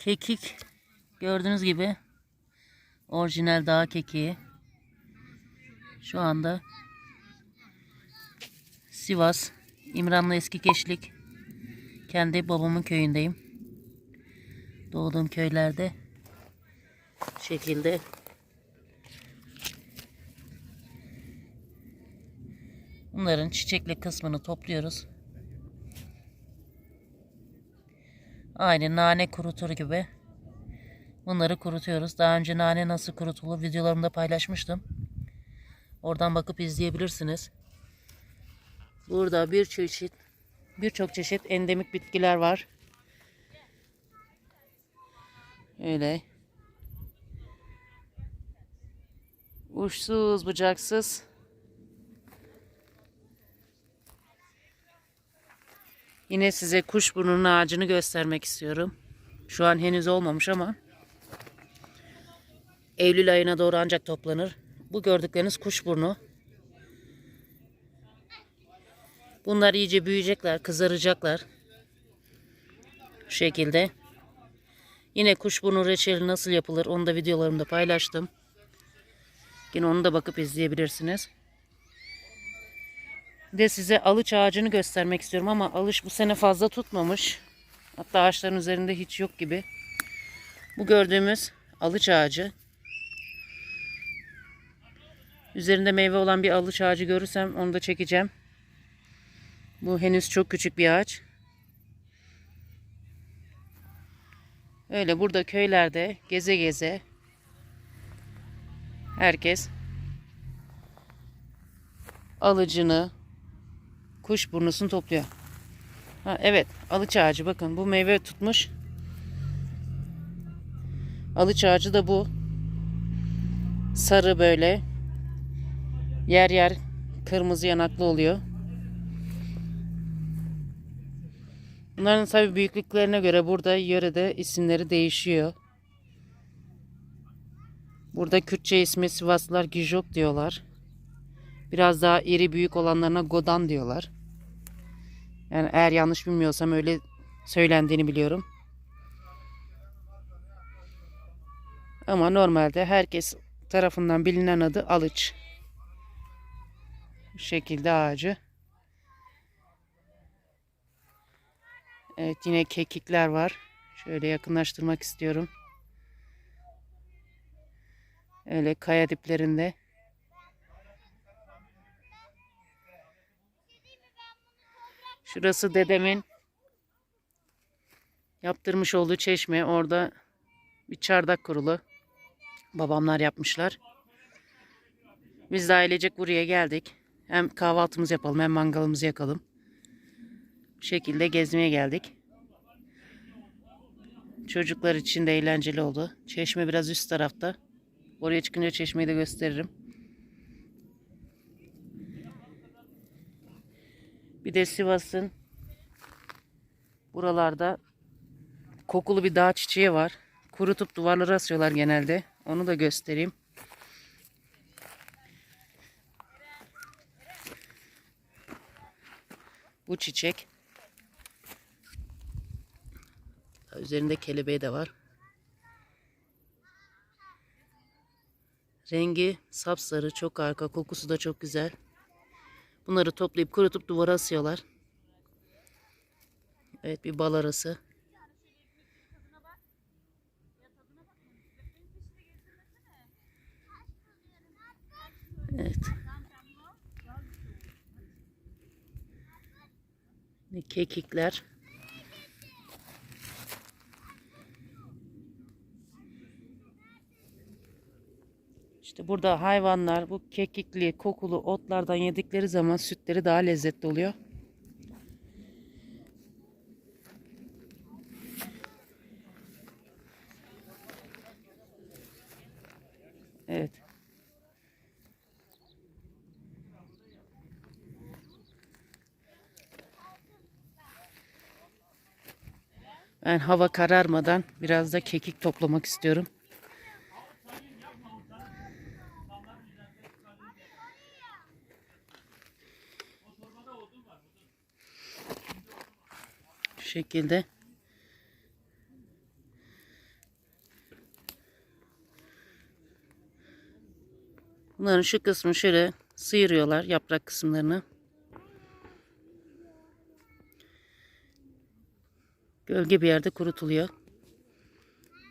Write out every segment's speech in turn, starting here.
Kekik gördüğünüz gibi orijinal dağ kekiği. Şu anda Sivas İmranlı Eski Keşlik kendi babamın köyündeyim. Doğduğum köylerde şekilde bunların çiçekli kısmını topluyoruz. Aynı nane kurutur gibi. Bunları kurutuyoruz. Daha önce nane nasıl kurutulur videolarımda paylaşmıştım. Oradan bakıp izleyebilirsiniz. Burada bir çeşit birçok çeşit endemik bitkiler var. Öyle. Uçsuz bucaksız. Yine size kuşburnunun ağacını göstermek istiyorum. Şu an henüz olmamış ama Eylül ayına doğru ancak toplanır. Bu gördükleriniz kuşburnu. Bunlar iyice büyüyecekler, kızaracaklar. Şu şekilde. Yine kuşburnu reçeli nasıl yapılır onu da videolarımda paylaştım. Yine onu da bakıp izleyebilirsiniz. De size alıç ağacını göstermek istiyorum ama alış bu sene fazla tutmamış. Hatta ağaçların üzerinde hiç yok gibi. Bu gördüğümüz alıç ağacı. Üzerinde meyve olan bir alıç ağacı görürsem onu da çekeceğim. Bu henüz çok küçük bir ağaç. Öyle burada köylerde geze geze herkes alıcını, kuşburnusunu topluyor. Ha, evet, alıç ağacı bakın bu meyve tutmuş. Alıç ağacı da bu. Sarı böyle. Yer yer kırmızı yanaklı oluyor. Bunların tabi büyüklüklerine göre burada yörede isimleri değişiyor. Burada Kürtçe ismi Sivaslılar Gijok diyorlar. Biraz daha iri büyük olanlarına Godan diyorlar. Yani eğer yanlış bilmiyorsam öyle söylendiğini biliyorum. Ama normalde herkes tarafından bilinen adı alıç. Bu şekilde ağacı. Evet yine kekikler var. Şöyle yakınlaştırmak istiyorum. Öyle kaya diplerinde. Şurası dedemin yaptırmış olduğu çeşme. Orada bir çardak kurulu. Babamlar yapmışlar. Biz de ailecek buraya geldik. Hem kahvaltımızı yapalım hem mangalımızı yakalım. Bu şekilde gezmeye geldik. Çocuklar için de eğlenceli oldu. Çeşme biraz üst tarafta. Oraya çıkınca çeşmeyi de gösteririm. Bir de Sivas'ın buralarda kokulu bir dağ çiçeği var. Kurutup duvarlara asıyorlar genelde. Onu da göstereyim. Bu çiçek. Üzerinde kelebeği de var. Rengi sapsarı, çok harika. Kokusu da çok güzel. Bunları toplayıp kurutup duvara asıyorlar. Evet bir bal arası. Evet. Kekikler. İşte burada hayvanlar bu kekikli, kokulu otlardan yedikleri zaman sütleri daha lezzetli oluyor. Evet. Ben hava kararmadan biraz da kekik toplamak istiyorum. şekilde. Bunların şu kısmı şöyle sıyırıyorlar yaprak kısımlarını. Gölge bir yerde kurutuluyor.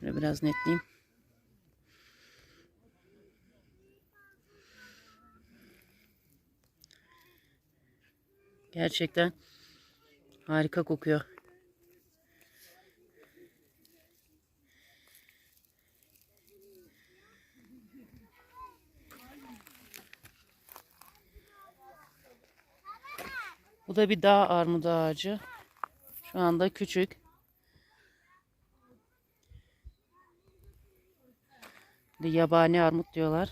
Şöyle biraz netleyeyim. Gerçekten harika kokuyor. Bu da bir dağ armudu ağacı. Şu anda küçük. Yabani armut diyorlar.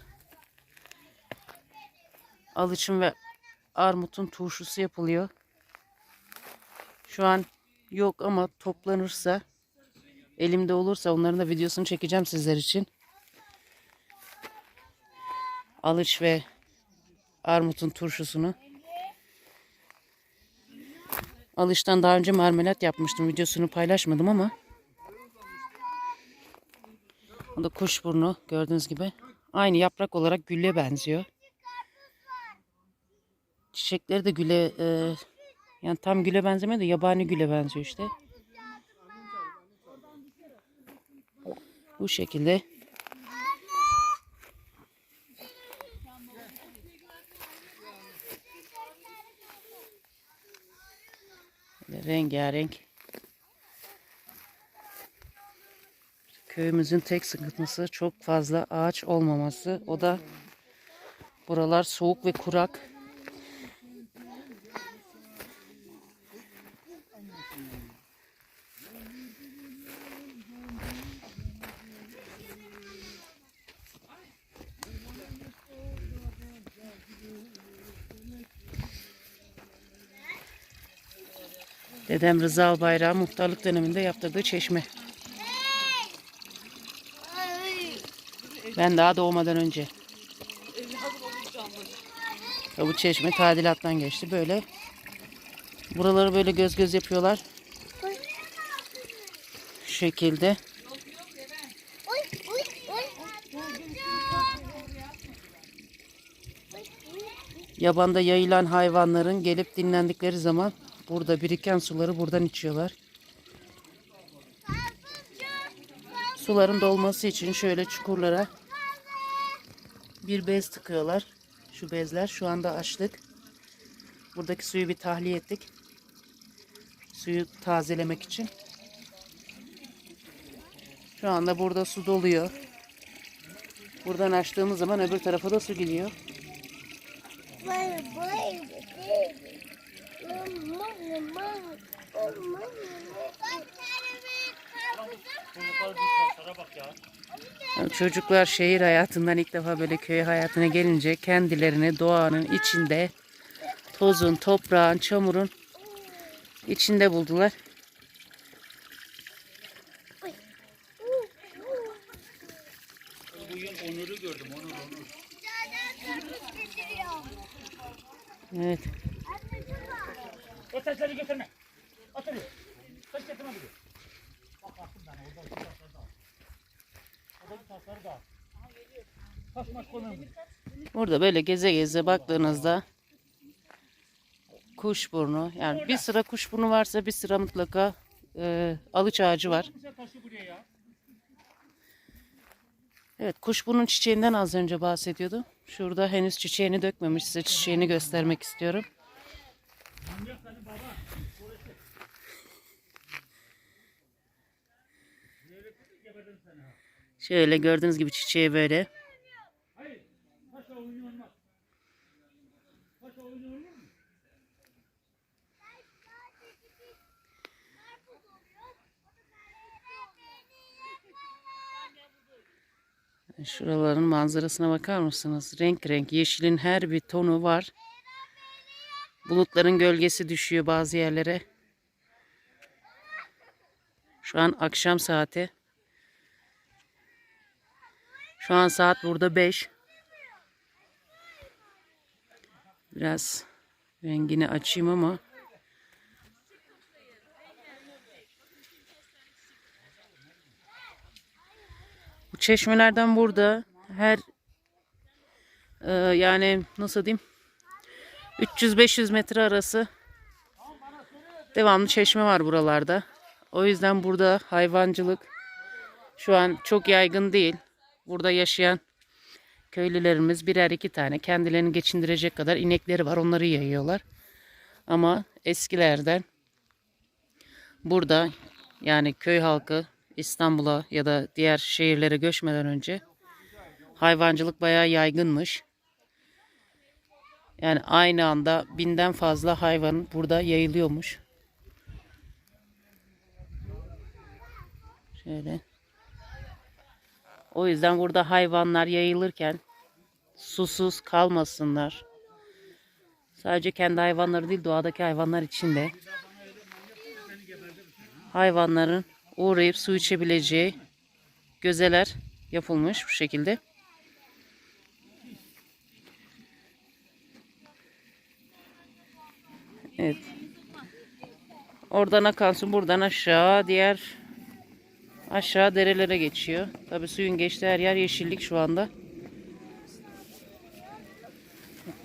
Alıçın ve armutun turşusu yapılıyor. Şu an yok ama toplanırsa elimde olursa onların da videosunu çekeceğim sizler için. Alıç ve armutun turşusunu. Alıştan daha önce marmelat yapmıştım. Videosunu paylaşmadım ama. O da kuşburnu gördüğünüz gibi. Aynı yaprak olarak gülle benziyor. Çiçekleri de güle e, yani tam güle benzemiyor da yabani güle benziyor işte. Bu şekilde. Rengarenk. Köyümüzün tek sıkıntısı çok fazla ağaç olmaması. O da buralar soğuk ve kurak. Dedem Rıza Albayrak muhtarlık döneminde yaptırdığı çeşme. Ben daha doğmadan önce. Ya bu çeşme tadilattan geçti. Böyle buraları böyle göz göz yapıyorlar. Şu şekilde. Yabanda yayılan hayvanların gelip dinlendikleri zaman burada biriken suları buradan içiyorlar. Suların dolması için şöyle çukurlara bir bez tıkıyorlar. Şu bezler şu anda açtık. Buradaki suyu bir tahliye ettik. Suyu tazelemek için. Şu anda burada su doluyor. Buradan açtığımız zaman öbür tarafa da su gidiyor. Yani Çocuklar şehir hayatından ilk defa böyle köy hayatına gelince kendilerini doğanın içinde tozun, toprağın, çamurun içinde buldular. Burada böyle geze geze baktığınızda kuşburnu yani bir sıra kuşburnu varsa bir sıra mutlaka e, alıç ağacı var. Evet kuşburnun çiçeğinden az önce bahsediyordu. Şurada henüz çiçeğini dökmemiş. Size çiçeğini göstermek istiyorum. Şöyle gördüğünüz gibi çiçeği böyle. Şuraların manzarasına bakar mısınız? Renk renk yeşilin her bir tonu var. Bulutların gölgesi düşüyor bazı yerlere. Şu an akşam saati. Şu an saat burada 5. Biraz rengini açayım ama çeşmelerden burada her Ee, yani nasıl diyeyim 300-500 metre arası devamlı çeşme var buralarda. O yüzden burada hayvancılık şu an çok yaygın değil. Burada yaşayan köylülerimiz birer iki tane kendilerini geçindirecek kadar inekleri var. Onları yayıyorlar. Ama eskilerden burada yani köy halkı İstanbul'a ya da diğer şehirlere göçmeden önce hayvancılık bayağı yaygınmış. Yani aynı anda binden fazla hayvan burada yayılıyormuş. Şöyle. O yüzden burada hayvanlar yayılırken susuz kalmasınlar. Sadece kendi hayvanları değil doğadaki hayvanlar için de hayvanların uğrayıp su içebileceği gözeler yapılmış bu şekilde. Evet. Oradan akan su buradan aşağı diğer aşağı derelere geçiyor. Tabi suyun geçtiği her yer yeşillik şu anda.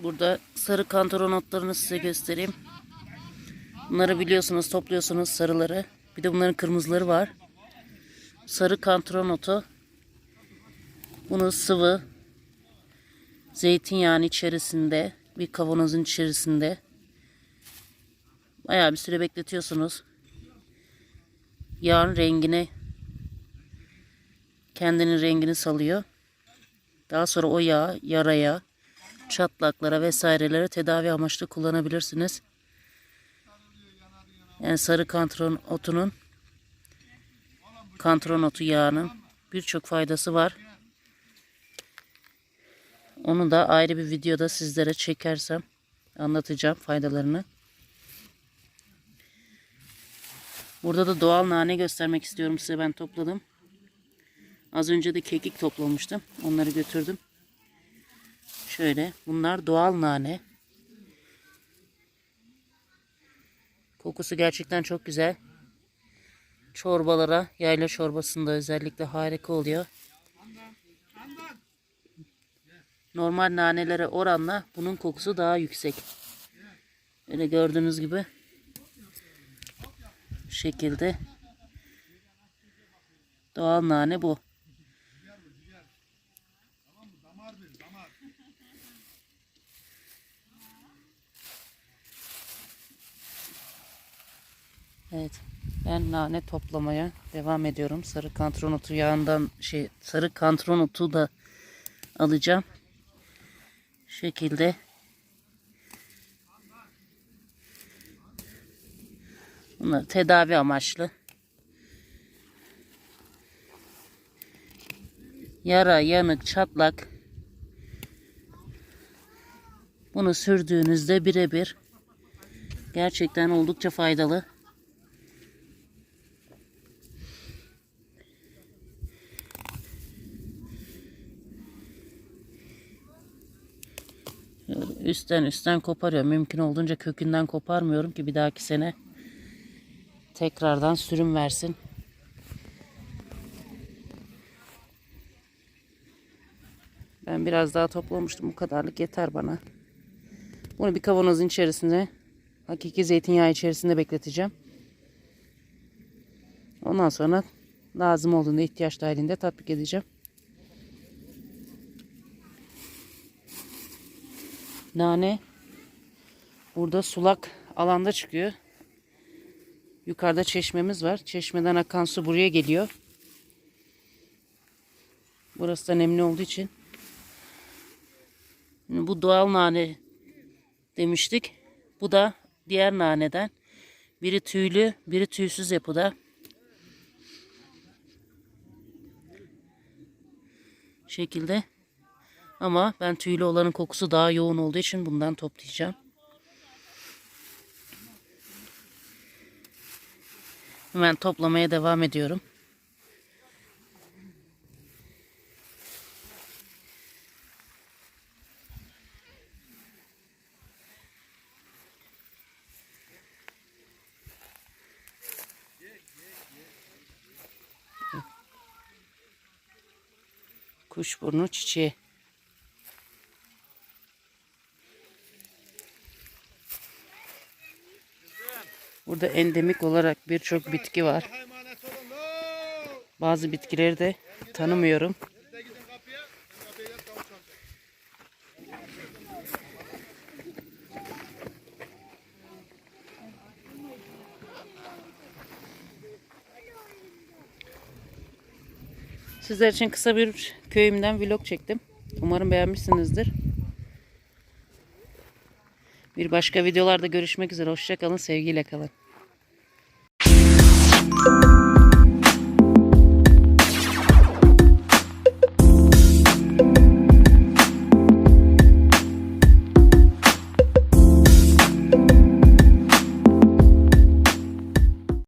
Burada sarı kantaron otlarını size göstereyim. Bunları biliyorsunuz topluyorsunuz sarıları. Bir de bunların kırmızıları var. Sarı kantaron otu. Bunu sıvı zeytinyağının içerisinde bir kavanozun içerisinde bayağı bir süre bekletiyorsunuz. Yağın rengine kendinin rengini salıyor. Daha sonra o yağ yaraya, çatlaklara vesairelere tedavi amaçlı kullanabilirsiniz. Yani sarı kantron otunun kantron otu yağının birçok faydası var. Onu da ayrı bir videoda sizlere çekersem anlatacağım faydalarını. Burada da doğal nane göstermek istiyorum size ben topladım. Az önce de kekik toplamıştım. Onları götürdüm. Şöyle bunlar doğal nane. Kokusu gerçekten çok güzel. Çorbalara, yayla çorbasında özellikle harika oluyor. Normal nanelere oranla bunun kokusu daha yüksek. Öyle gördüğünüz gibi şekilde doğal nane bu. Evet. Ben nane toplamaya devam ediyorum. Sarı kantron otu yağından şey sarı kantron otu da alacağım. Şu şekilde Bunlar tedavi amaçlı. Yara, yanık, çatlak. Bunu sürdüğünüzde birebir gerçekten oldukça faydalı. Şöyle Üstten üstten koparıyorum. Mümkün olduğunca kökünden koparmıyorum ki bir dahaki sene tekrardan sürüm versin. Ben biraz daha toplamıştım. Bu kadarlık yeter bana. Bunu bir kavanozun içerisinde hakiki zeytinyağı içerisinde bekleteceğim. Ondan sonra lazım olduğunda ihtiyaç dahilinde tatbik edeceğim. Nane burada sulak alanda çıkıyor. Yukarıda çeşmemiz var. Çeşmeden akan su buraya geliyor. Burası da nemli olduğu için. Bu doğal nane demiştik. Bu da diğer naneden. Biri tüylü, biri tüysüz yapıda. Şekilde. Ama ben tüylü olanın kokusu daha yoğun olduğu için bundan toplayacağım. Hemen toplamaya devam ediyorum. Kuşburnu çiçeği. Burada endemik olarak birçok bitki var. Bazı bitkileri de tanımıyorum. Sizler için kısa bir köyümden vlog çektim. Umarım beğenmişsinizdir. Bir başka videolarda görüşmek üzere. Hoşçakalın, sevgiyle kalın.